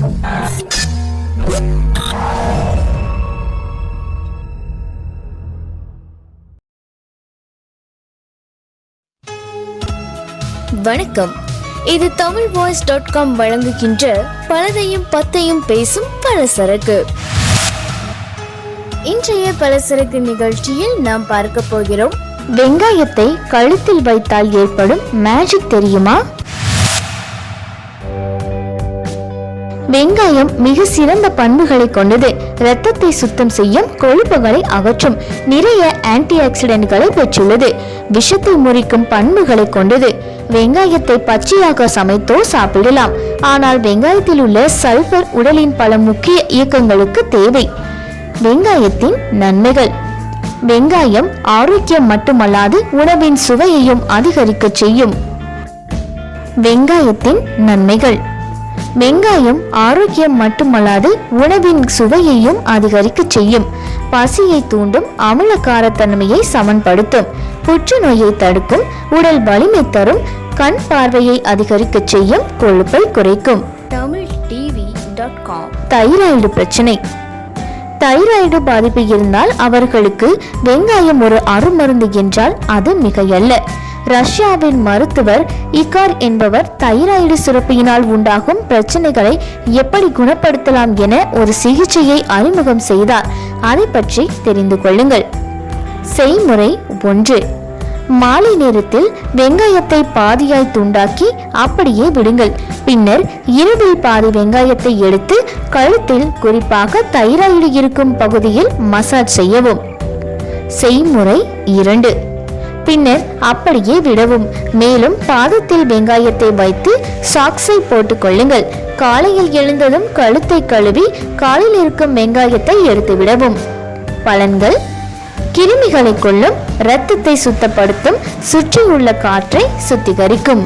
வணக்கம். இது Tamil voice dot com வழங்குகின்ற பலதையும் பத்தையும் பேசும் பலசரக்கு. இன்றைய பலசரக்கு நிகழ்ச்சியில் நாம் பார்க்க போகிறோம் வெங்காயத்தை கழுத்தில் வைத்தால் ஏற்படும் மேஜிக் தெரியுமா? வெங்காயம் மிக சிறந்த பண்புகளை கொண்டது. இரத்தத்தை சுத்தம் செய்யும் கொழுப்புகளை அகற்றும் நிறைய ஆன்டி ஆக்சிடென்ட்களை பெற்றுள்ளது. விஷத்தை முறிக்கும் பண்புகளை கொண்டது. வெங்காயத்தை பச்சையாக சமைத்தோ சாப்பிடலாம். ஆனால் வெங்காயத்தில் உள்ள சல்பர் உடலின் பல முக்கிய இயக்கங்களுக்கு தேவை. வெங்காயத்தின் நன்மைகள். வெங்காயம் ஆரோக்கியம் மட்டுமல்லாது உணவின் சுவையையும் அதிகரிக்கச் செய்யும். வெங்காயத்தின் நன்மைகள். வெங்காயம் ஆரோக்கியம் மட்டுமல்லாது உணவின் சுவையையும் அதிகரிக்கச் செய்யும். பசியை தூண்டும் அமிலகாரத்தன்மையை சமன்படுத்தும். புற்றுநோயை தடுக்கும் உடல் வலிமை தரும் கண் பார்வையை அதிகரிக்கச் செய்யும் கொழுப்பை குறைக்கும். Tamil TV dot com thyroid பிரச்சனை. தைராய்டு பாதிப்பு இருந்தால் அவர்களுக்கு வெங்காயம் ஒரு அருமருந்து என்றால் அது மிகையல்ல. ரஷ்யாவின் மருத்துவர் இகார் என்பவர் தைராய்டு சுரப்பியினால் உண்டாகும் பிரச்சனைகளை எப்படி குணப்படுத்தலாம் என ஒரு சிகிச்சையை அறிமுகம் செய்தார். அதை பற்றி தெரிந்து கொள்ளுங்கள். செய்முறை ஒன்று. மாலை நேரத்தில் வெங்காயத்தை பாதியாய் துண்டாக்கி அப்படியே விடுங்கள். பின்னர் இரவில் பாதி வெங்காயத்தை எடுத்து கழுத்தில் குறிப்பாக தைராய்டு இருக்கும் பகுதியில் மசாஜ் செய்யவும். செய்முறை இரண்டு. பின்னர் அப்படியே விடவும். மேலும் பாதத்தில் வெங்காயத்தை வைத்து சாக்ஸை போட்டுக் கொள்ளுங்கள். காலையில் எழுந்ததும் கழுத்தை கழுவி காலில் இருக்கும் வெங்காயத்தை எடுத்து விடவும். பலன்கள். கிருமிகளை கொள்ளும் இரத்தத்தை சுத்தப்படுத்தும் சுற்றியுள்ள காற்றை சுத்திகரிக்கும்.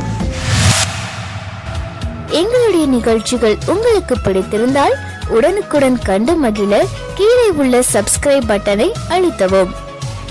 எங்களுடைய நிகழ்ச்சிகள் உங்களுக்கு பிடித்திருந்தால் உடனுக்குடன் கண்டு மகிழ கீழே உள்ள சப்ஸ்கிரைப் பட்டனை அழுத்தவும்.